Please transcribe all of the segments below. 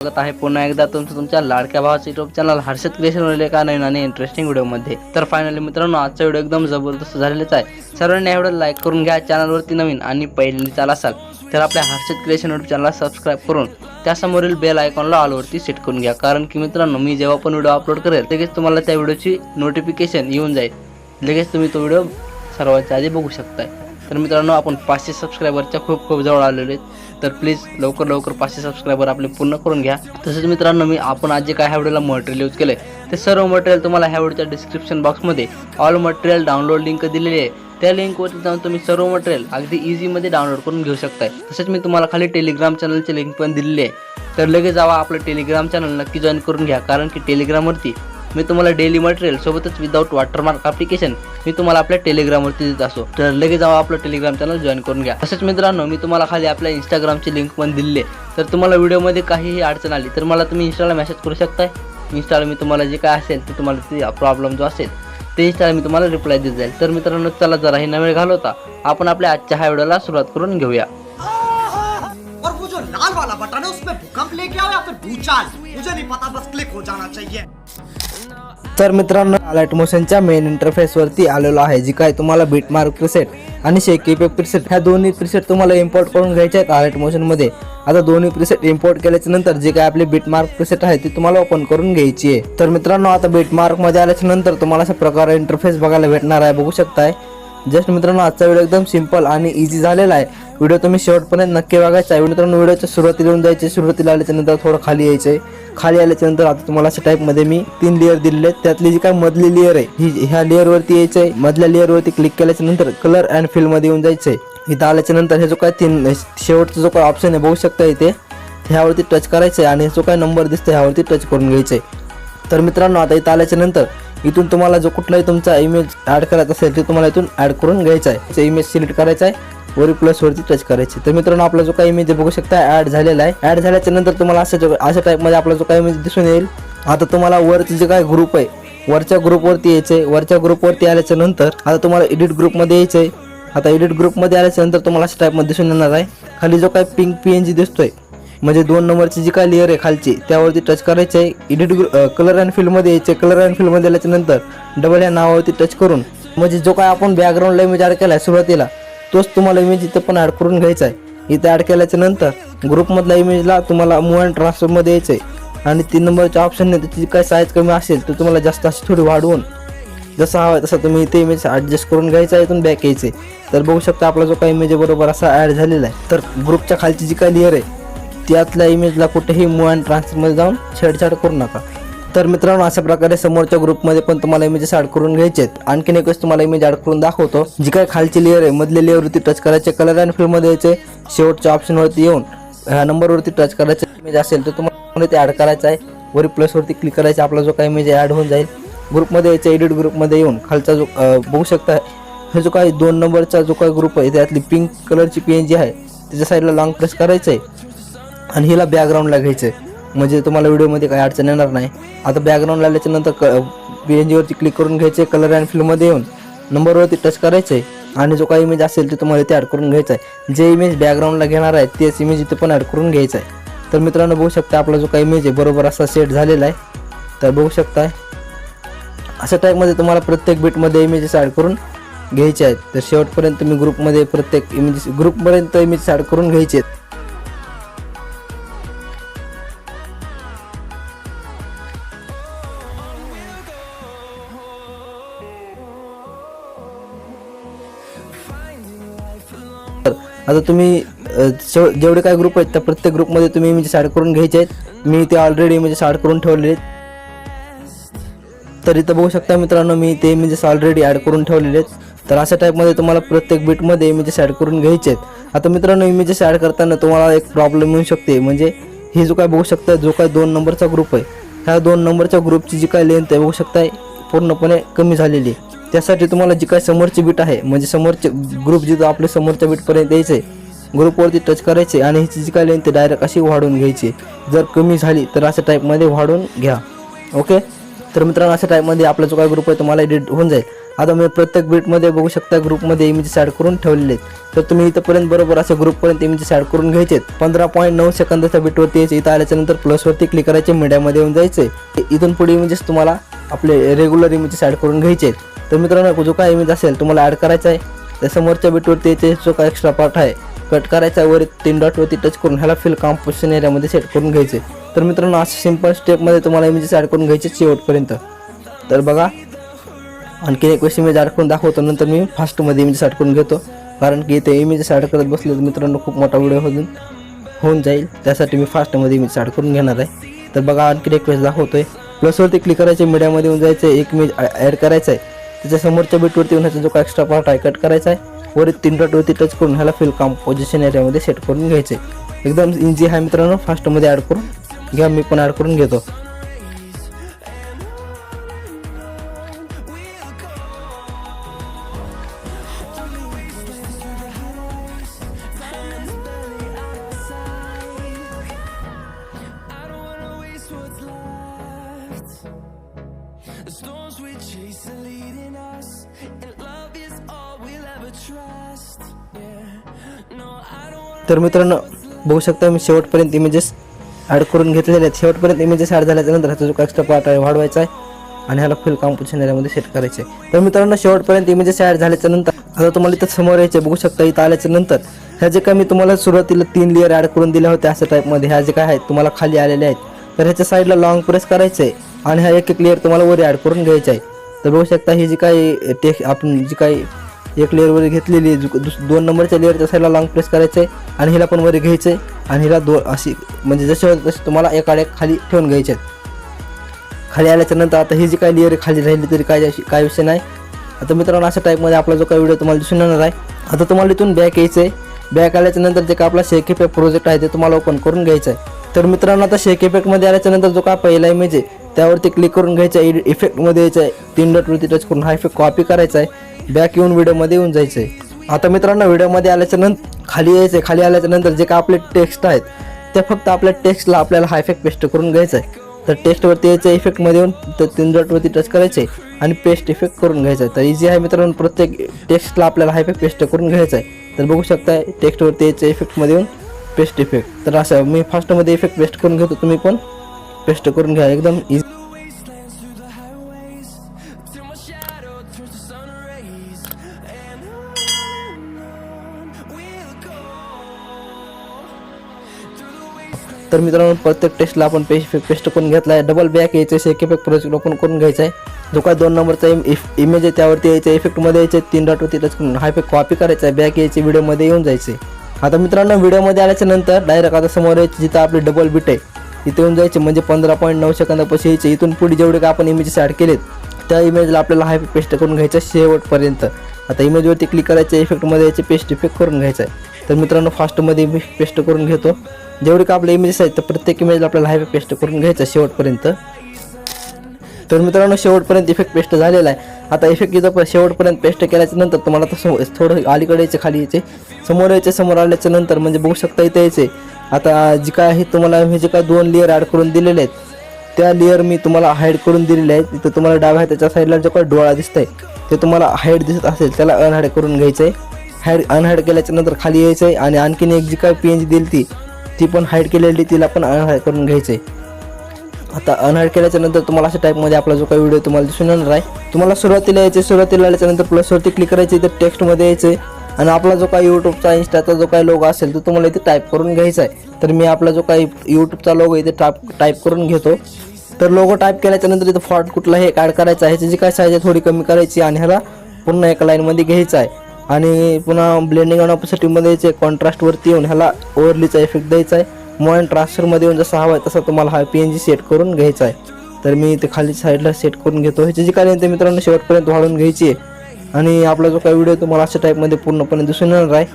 स्वागत आहे. पुन्हा एकदा तुमचं तुमच्या लाडक्या भावाचं युट्यूब चॅनल हर्षद क्रिएशन का नवीन आणि इंटरेस्टिंग व्हिडिओमध्ये तर फायनली मित्रांनो आजचा व्हिडिओ एकदम जबरदस्त झालेलाच आहे. सर्वांनी एवढं लाईक करून घ्या चॅनलवरती नवीन आणि पहिली चाल असाल तर आपल्या हर्षद क्रिएशन यूट्यूब चॅनलला सबस्क्राईब करून त्यासमोरील बेल आयकॉनला ऑलवरती सेट करून घ्या. कारण की मित्रांनो मी जेव्हा पण व्हिडिओ अपलोड करेल लगेच तुम्हाला त्या व्हिडिओची नोटिफिकेशन येऊन जाईल. लगेच तुम्ही तो व्हिडिओ सर्वांच्या आधी बघू शकताय. तर मित्रांनो आपण पाचशे सबस्क्रायबरच्या खूप खूप जवळ आलेलो आहेत. तर प्लीज लवकर लवकर पाचशे सबस्क्रायबर आपले पूर्ण करून घ्या. तसेच मित्रांनो मी आपण आज जे काय ह्या व्हिडिओला मटेरियल यूज केलं ते सर्व मटेरियल तुम्हाला ह्या व्हिडिओच्या डिस्क्रिप्शन बॉक्समध्ये ऑल मटेरियल डाउनलोड लिंक दिलेली आहे. त्या लिंकवरती जाऊन तुम्ही सर्व मटेरियल अगदी इझीमध्ये डाउनलोड करून घेऊ शकताय. तसेच मी तुम्हाला खाली टेलिग्राम चॅनलची लिंक पण दिलेली आहे. तर लगेच जावा आपलं टेलिग्राम चॅनल नक्की जॉईन करून घ्या कारण की टेलिग्रामवरती मी तुम्हाला डेली मटेरियल सोबतच विदाऊट वॉटरमार्क अप्लिकेशन मी तुम्हाला आपल्या टेलिग्रामवरती देत असो तर लगेच जावा आपलं टेलिग्राम चॅनल जॉईन करून घ्या. तसेच मित्रांनो मी तुम्हाला खाली आपल्या इंस्टाग्रामची लिंक पण दिली तर तुम्हाला व्हिडिओमध्ये काहीही अडचण आली तर मला तुम्ही इंस्टाला मेसेज करू शकताय. इंस्टाला मी तुम्हाला जे काय असेल ते तुम्हाला ते प्रॉब्लेम जो असेल ते इंस्टाला मी तुम्हाला रिप्लाय देत जाईल. तर मित्रांनो चला जरा हे नवेळ घालवता. आपण आपल्या आजच्या ह्या व्हिडिओला सुरुवात करून घेऊया. और वो जो लाल वाला बटन है उसमें भूकंप लेके आओ या फिर भूचाल? मुझे नहीं पता बस क्लिक हो जाना चाहिए। तर मित्रांनो अलाइट मोशनच्या मेन इंटरफेसवरती आलेलो आहे जी काय तुम्हाला बीटमार्क प्रिसेट आणि शेक इफेक्ट प्रिसेट ह्या दोन्ही प्रिसेट तुम्हाला इम्पोर्ट करून घ्यायचे आहेत अलाइट मोशनमध्ये आता दोन्ही प्रिसेट इम्पोर्ट केल्याच्यानंतर जे काय आपले बीटमार्क प्रिसेट आहे ती तुम्हाला ओपन करून घ्यायची आहे. तर मित्रांनो आता बीटमार्कमध्ये आल्याच्यानंतर तुम्हाला अशा प्रकारे इंटरफेस बघायला भेटणार आहे बघू शकताय. जस्ट मित्रांनो आजचा व्हिडिओ एकदम सिंपल आणि इझी झालेला आहे. व्हिडिओ तुम्ही शेवटपर्यंत नक्की बघायचा आहे मित्रांनो व्हिडिओच्या सुरुवातीला येऊन जायचे. सुरुवातीला आल्याच्यानंतर थोडं खाली यायचे. खाली आल्याच्यानंतर आता तुम्हाला अशा टाईपमध्ये मी तीन लेअर दिलेले आहेत. त्यातली जी काय मधली लेअर आहे ही ह्या लेअरवरती यायचं आहे मधल्या लेअरवरती क्लिक केल्याच्यानंतर कलर अँड फिल्डमध्ये येऊन जायचं आहे इथं आल्याच्यानंतर हे जो काय तीन शेवटचा जो काय ऑप्शन आहे बघू शकता इथे. ह्यावरती टच करायचं आहे आणि जो काय नंबर दिसतो ह्यावरती टच करून घ्यायचं आहे तर मित्रांनो आता इथं आल्याच्यानंतर इथून तुम्हाला जो कुठलाही तुमचा इमेज ॲड करायचा असेल ते तुम्हाला इथून ॲड करून घ्यायचा आहे. इमेज सिलेक्ट करायचा आहे. वरी प्लसवरती टच करायची तर मित्रांनो आपला जो काही इमेज बघू शकता ॲड झालेला आहे. ॲड झाल्याच्यानंतर तुम्हाला असं जो- अशा टाईपमध्ये आपला जो काही इमेज दिसून येईल. आता तुम्हाला वरचे जे काय ग्रुप आहे वरच्या ग्रुपवरती यायचंय वरच्या ग्रुपवरती आल्याच्यानंतर आता तुम्हाला एडिट ग्रुपमध्ये यायचंय आता एडिट ग्रुपमध्ये आल्याच्यानंतर तुम्हाला अशा टाईपमध्ये दिसून येणार आहे. खाली जो काय पिंक पी एन जी दिसतोय म्हणजे दोन नंबरची जी काय लेअर आहे खालची त्यावरती टच करायची आहे. एडिट कलर अँड फिल्डमध्ये यायचे. कलर अँड फिल्डमध्ये आल्याच्यानंतर डबल या नावावरती टच करून म्हणजे जो काय आपण बॅकग्राऊंडला इमेज ॲड केला आहे सुरुवातीला तोच तुम्हाला इमेज इथं पण ॲड करून घ्यायचा आहे. इथं ॲड केल्याच्यानंतर ग्रुपमधल्या इमेजला तुम्हाला मूव अँड ट्रान्सफरमध्ये यायचं आहे आणि तीन नंबरच्या ऑप्शनने त्याची काय साईज कमी असेल तर तुम्हाला जास्त अशी थोडी वाढवून जसा हवा तसा तसं तुम्ही इथे इमेज ॲडजस्ट करून घ्यायचा आहे इथून बॅक यायचे तर बघू शकता आपला जो काही इमेज बरोबर असा ॲड झालेला आहे. तर ग्रुपच्या खालची जी काही लेअर आहे त्यातल्या इमेजला कुठेही मूव अँड ट्रान्सफरमध्ये जाऊन छेडछाड करू नका. तर मित्रांनो अशा प्रकारे समोरच्या ग्रुपमध्ये पण तुम्हाला इमेजेस ॲड करून घ्यायचे आहेत. आणखीन एक वेळेस तुम्हाला इमेज ॲड करून दाखवतो जी काय खालची लेअर आहे मधल्या लेअरवरती टच करायचे कलर अँड फिल्डमध्ये यायचे. शेवटच्या ऑप्शनवरती येऊन ह्या नंबरवरती टच करायचं इमेज असेल तर तुम्हाला ते ॲड करायचं आहे. वरी प्लसवरती क्लिक करायचं आपला जो काही इमेज ॲड होऊन जाईल. ग्रुपमध्ये यायचं एडिट ग्रुपमध्ये येऊन खालचा जो बघू शकता हे जो काही दोन नंबरचा जो काही ग्रुप आहे त्यातली पिंक कलरची पी एन जी आहे त्याच्या साईडला लॉंग प्रेस करायचं आहे आणि हिला बॅकग्राऊंडला घ्यायचं आहे म्हणजे तुम्हाला व्हिडिओमध्ये काही अडचण येणार नाही. आता बॅकग्राऊंडला आल्याच्यानंतर क पी एन जीवरती क्लिक करून घ्यायचे कलर अँड फिल्डमध्ये येऊन. नंबरवरती टच करायचं आहे आणि जो काही इमेज असेल ते तुम्हाला ते ॲड करून घ्यायचं आहे जे इमेज बॅकग्राऊंडला घेणार आहे तेच इमेज इथे पण ॲड करून घ्यायचा आहे तर मित्रांनो बघू शकता आपला जो काही इमेज आहे बरोबर असा सेट झालेला आहे. तर बघू शकता. अशा टाईपमध्ये तुम्हाला प्रत्येक बीटमध्ये इमेजेस ॲड करून घ्यायचे आहेत. तर शेवटपर्यंत तुम्ही ग्रुपमध्ये प्रत्येक इमेजेस ग्रुपपर्यंत इमेजेस ॲड करून घ्यायचे आहेत. आता तुम्ही जेवढे काय ग्रुप आहेत त्या प्रत्येक ग्रुपमध्ये तुम्ही म्हणजे ॲड करून घ्यायचे आहेत. मी ते ऑलरेडी म्हणजे ॲड करून ठेवले आहेत. तर इथं बघू शकता मित्रांनो मी ते म्हणजे ऑलरेडी ॲड करून ठेवलेले आहेत. तर अशा टाईपमध्ये तुम्हाला प्रत्येक बीटमध्ये इमेजेस म्हणजे ॲड करून घ्यायचे आहेत. आता मित्रांनो इमेजेस ॲड करताना तुम्हाला एक प्रॉब्लेम येऊ शकते. म्हणजे ही जो काय बघू शकता जो काय दोन नंबरचा ग्रुप आहे ह्या दोन नंबरच्या ग्रुपची जी काय लेंथ आहे बघू शकताय पूर्णपणे कमी झालेली आहे. त्यासाठी तुम्हाला जी काय समोरची बीट आहे म्हणजे समोरचे ग्रुप जिथं आपल्या समोरच्या बीटपर्यंत यायचं आहे ग्रुपवरती टच करायचे आणि हिची जी काय लेन ते डायरेक्ट अशी वाढवून घ्यायची. जर कमी झाली तर अशा टाईपमध्ये वाढवून घ्या. ओके तर मित्रांनो अशा टाईपमध्ये आपला जो काय ग्रुप आहे तुम्हाला एडिट होऊन जाईल. आता मी प्रत्येक बीटमध्ये बघू शकता ग्रुपमध्ये इमेजेस ॲड करून ठेवलेले आहेत. तर तुम्ही इथंपर्यंत बरोबर असे ग्रुपपर्यंत इमेजेस ॲड करून घ्यायचे पंधरा पॉईंट नऊ सेकंदाच्या बीटवरती यायचे. इथं आल्याच्यानंतर प्लसवरती क्लिक करायचे मीडियामध्ये येऊन जायचे. इथून पुढे इमेजेस तुम्हाला आपले रेग्युलर इमेजेस ॲड करून घ्यायचे तर मित्रांनो जो काय इमेज असेल तुम्हाला ॲड करायचा आहे. त्या समोरच्या बीटवरती याचे जो काय एक्स्ट्रा पार्ट आहे कट करायचा वर तीन डॉटवरती टच करून ह्याला फिल कॉम्पोजिशन एरियामध्ये सेट करून घ्यायचे. तर मित्रांनो अशा सिंपल स्टेपमध्ये तुम्हाला इमेजेस ॲड करून घ्यायचे शेवटपर्यंत. तर बघा आणखीन एक वेळेस इमेज ॲड करून दाखवतो नंतर मी फास्टमध्ये इमेजेस ॲड करून घेतो. कारण की इथे इमेजेस ॲड करत बसले तर मित्रांनो खूप मोठा व्हिडिओ होऊन होऊन जाईल. त्यासाठी मी फास्टमध्ये इमेज ॲड करून घेणार आहे. तर बघा आणखीन एक वेळेस आहे प्लसवरती क्लिक करायचे मीडियामध्ये येऊन जायचं एक इमेज ॲड करायचं आहे त्याच्या समोरच्या बीटवरती येऊन ह्याचा जो काय एक्स्ट्रा पार्ट आहे कट करायचा आहे वरील तीन डॉटवरती टच करून ह्याला फिल कॉम्पोजिशन एरियामध्ये सेट करून घ्यायचे एकदम इझी आहे मित्रांनो फास्टमध्ये ॲड करून घ्या मी पण ॲड करून घेतो. The storms we chase are leading us, and love is all we'll ever trust. Yeah, no, I don't wanna. तर मित्रांनो बघू शकता मी शेवटपर्यंत इमेजेस ॲड करून घेतलेले आहेत शेवटपर्यंत इमेजेस ॲड झाल्याच्यानंतर ह्याचा जो एक्स्ट्रा पार्ट आहे वाढवायचा आहे आणि ह्याला फुल कॉम्पोजिशन एरियामध्ये सेट करायचे. तर मित्रांनो शेवटपर्यंत इमेजेस ॲड झाल्याच्यानंतर आता तुम्हाला इथं समोर यायचे बघू शकता इथं आल्याच्यानंतर ह्या जे काय मी तुम्हाला सुरुवातीला तीन लेअर ॲड करून दिल्या होत्या अशा टाईपमध्ये ह्या जे काय आहेत तुम्हाला खाली आलेले आहेत तर ह्याच्या साईडला लॉंग प्रेस करायचं आहे आणि हा एक एक लेअर तुम्हाला वर ॲड करून घ्यायचा आहे. तर बघू शकता ही जी काही टेक्स आपण जी काही एक लेअर वर घेतलेली दुस- दोन नंबरच्या लेअरच्या साईडला लॉंग प्रेस करायचं आहे आणि हिला पण वर घ्यायचं आहे आणि हिला दोन अशी म्हणजे जसे होते तसे तुम्हाला एकाड एक खाली ठेवून घ्यायचे आहेत. खाली आल्याच्यानंतर आता ही जी काही लेअर खाली राहिली तरी काय काय विषय नाही. आता मित्रांनो अशा टाईपमध्ये आपला जो काही व्हिडिओ तुम्हाला दिसून येणार आहे आता तुम्हाला इथून बॅक यायचं आहे बॅक आल्याच्यानंतर जे काय आपला शेक इफेक्ट प्रोजेक्ट आहे ते तुम्हाला ओपन करून घ्यायचं आहे तर मित्रांनो आता शेक इफेक्टमध्ये जो काय पहिला इमेज आहे त्यावरती क्लिक करून घ्यायचं आहे. इफेक्टमध्ये यायचं आहे. तीन डॉटवरती टच करून हा इफेक्ट कॉपी करायचा आहे. बॅक येऊन व्हिडिओमध्ये येऊन जायचं आहे आता मित्रांनो व्हिडिओमध्ये आल्याच्यानंतर खाली यायचं आहे. खाली आल्याच्यानंतर जे काय आपले टेक्स्ट आहेत ते फक्त आपल्या टेक्स्टला आपल्याला हा इफेक्ट पेस्ट करून घ्यायचा आहे. तर टेक्स्टवरती यायचं इफेक्टमध्ये येऊन तर तीन डॉटवरती टच करायचे आणि पेस्ट इफेक्ट करून घ्यायचा आहे. तर इझी आहे मित्रांनो प्रत्येक टेक्स्टला आपल्याला हा इफेक्ट पेस्ट करून घ्यायचा आहे. तर बघू शकता टेक्स्टवरती यायचं इफेक्टमध्ये येऊन पेस्ट इफेक्ट तर असं मी फास्टमध्ये इफेक्ट पेस्ट करून घेतो तुम्ही पण. पेस्ट करून घ्या एकदम इझी तर मित्रांनो प्रत्येक टेस्टला आपण पेस्ट पेस्ट करून घेतला आहे डबल बॅक यायचं शेक इफेक्ट प्रोजेक्ट ओपन करून घ्यायचा आहे जो काय दोन नंबरचा इमेज आहे त्यावरती यायचं इफेक्टमध्ये यायचे तीन डॉटवरती टच करून. हा इफेक्ट कॉपी करायचा आहे बॅक यायचे व्हिडिओमध्ये येऊन जायचे आता मित्रांनो व्हिडिओमध्ये आल्याच्यानंतर डायरेक्ट आता समोर यायचे जिथं आपली डबल बीट आहे. इथे येऊन जायचे म्हणजे पंधरा पॉईंट नऊ सेकंदापाशी यायचे. इथून पुढे जेवढे का आपण इमेजेस ॲड केलेत त्या इमेजला आपल्याला हा पेस्ट करून घ्यायचा शेवटपर्यंत. आता इमेजवरती क्लिक करायचं इफेक्टमध्ये यायचे पेस्ट इफेक्ट करून घ्यायचं आहे. तर मित्रांनो फास्टमध्ये मी पेस्ट करून घेतो. जेवढे का आपले इमेजेस आहेत तर प्रत्येक इमेजला आपल्याला हाय पेस्ट करून घ्यायचं आहे शेवटपर्यंत. तर मित्रांनो शेवटपर्यंत इफेक्ट पेस्ट झालेला आहे. आता इफेक्ट इथं शेवटपर्यंत पेस्ट केल्याच्यानंतर तुम्हाला तसं थोडं अलीकडे यायचे खाली यायचे समोर यायचे समोर आल्याच्यानंतर म्हणजे बघू शकता इथे यायचे. आता जे काय आहे तुम्हाला हे जे काय दोन लेअर ॲड करून दिलेले आहेत त्या लेअर मी तुम्हाला हाईड करून दिलेले आहेत. तिथं तुम्हाला डाव्या त्याच्या साईडला जो काय डोळा दिसत आहे ते तुम्हाला हाईड दिसत असेल त्याला अनहाईड करून घ्यायचं आहे हाईड अनहाईड केल्याच्यानंतर खाली यायचं आहे आणि आणखीन एक जी काय पी दिली ती ती पण हाईड केलेली तिला पण अनहाईड करून घ्यायचं आहे आता अनहाईड केल्याच्यानंतर तुम्हाला अशा टाईपमध्ये आपला जो काही व्हिडिओ तुम्हाला दिसून येणार आहे. तुम्हाला सुरुवातीला यायचे सुरुवातीला आल्याच्यानंतर प्लसवरती क्लिक करायचे तर टेक्स्टमध्ये यायचे आणि आपला जो काही यूट्यूबचा इंस्टाचा जो काही लोगो असेल तो तुम्हाला इथे टाईप करून घ्यायचा आहे. तर मी आपला जो काही यूट्यूबचा लोगो इथे टाईप टाईप करून घेतो. तर लोगो टाईप केल्याच्यानंतर इथं फॉट कुठला हे ॲड करायचा आहे ह्याची जी काय साईज आहे थोडी कमी करायची आणि ह्याला पुन्हा एका लाईनमध्ये घ्यायचा आहे. आणि पुन्हा ब्लेंडिंग आणि ऑपॉसिटीमध्ये जे कॉन्ट्रास्टवरती येऊन ह्याला ओव्हरलीचा इफेक्ट द्यायचा आहे. मॉइन ट्रान्सफरमध्ये येऊन जसा हवा आहे तसा तुम्हाला हा पी एन जी सेट करून घ्यायचा आहे. तर मी ते खाली साईडला सेट करून घेतो. ह्याची जी काय मित्रांनो शेवटपर्यंत वाढून घ्यायची आहे. आणि आपला जो काही व्हिडिओ तुम्हाला अशा टाईपमध्ये पूर्णपणे दिसून येणार आहे.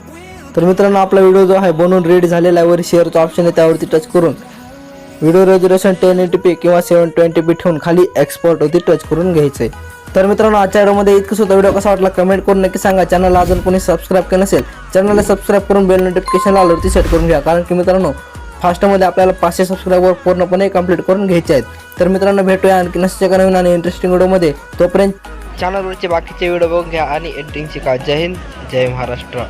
तर मित्रांनो आपला व्हिडिओ जो आहे बनवून रेडी झालेला आहे वर शेअरचा ऑप्शन आहे त्यावरती टच करून. Video resolution ten eighty P किंवा सेवन ट्वेंटी पी ठेवून खाली एक्सपोर्ट होती टच करून घ्यायचं आहे तर मित्रांनो आजच्या व्हिडिओमध्ये इतकं सुद्धा व्हिडिओ कसा वाटला कमेंट करून नक्की सांगा. चॅनलला अजून कोणी सबस्क्राईब केलं नसेल चॅनलला सबस्क्राईब करून बेल नोटिफिकेशन आल्यावरती सेट करून घ्या. कारण की मित्रांनो फास्टमध्ये आपल्याला पाचशे सबस्क्राईबर पूर्णपणे कंप्लीट करून घ्यायचे आहेत. तर मित्रांनो भेटूया आणखी नसते का नवीन आणि इंटरेस्टिंग व्हिडिओमध्ये तोपर्यंत चॅनलवरचे बाकीचे व्हिडिओ बघून घ्या आणि एडिटिंग शिका जय हिंद जय महाराष्ट्र